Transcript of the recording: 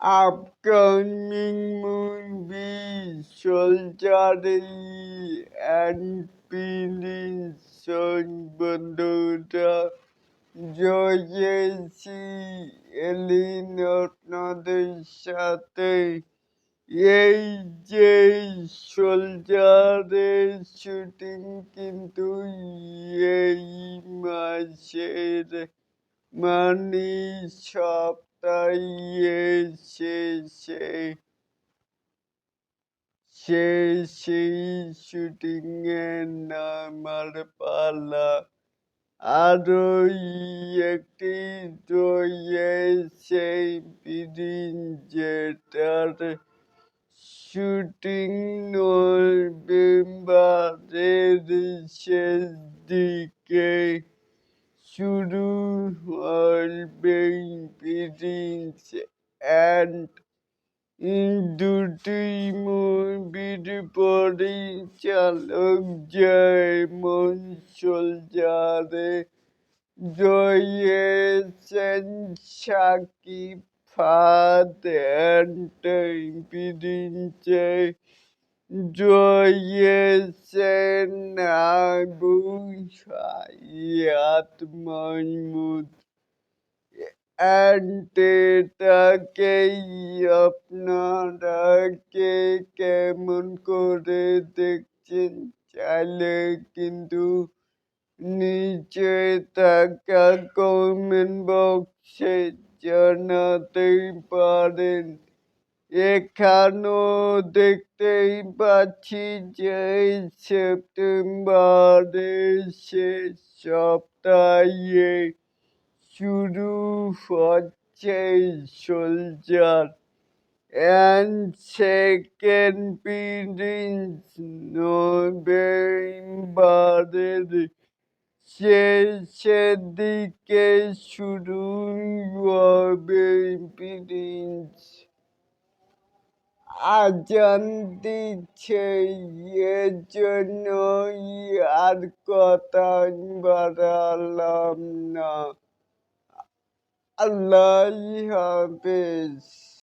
upcoming movie Soldier and Pinson বন্ধুরা জয়েছি এলিন আপনাদের সাথে। এই যে সোলজারের শুটিং কিন্তু এই মাসের মানে সপ্তাহে শেষে সেই শুটিং এর নামার পালা। আরও একটি রয়েছে বিদিন যেটার শুটিং নভেম্বরের শেষ দিকে শুরু হবে প্রিন্স অ্যান্ড দুটি মুভির পরিচালক যেমন সোলজারে জয়েছেন সাকিব ফাদ অ্যান্ড জয়েছেন আবু সাইয়াদ মাহমুদ। এটাকেই আপনারা কে কেমন করে দেখছেন? চাইলে কিন্তু নিচে থাকা কমেন্ট বক্সে জানাতেই পারেন। এখানেও দেখতেই পাচ্ছি যে সেপ্টেম্বরের শেষ সপ্তাহে শুরু হচ্ছে সোলজার। অ্যান্ড সেকেন্ড প্রিন্স নভেম্বরের শেষের দিকে শুরু হবে প্রিন্স আজান দিচ্ছে এর জন্যই আর কথা বাড়ালাম না। আল্লাহ হাফেজ।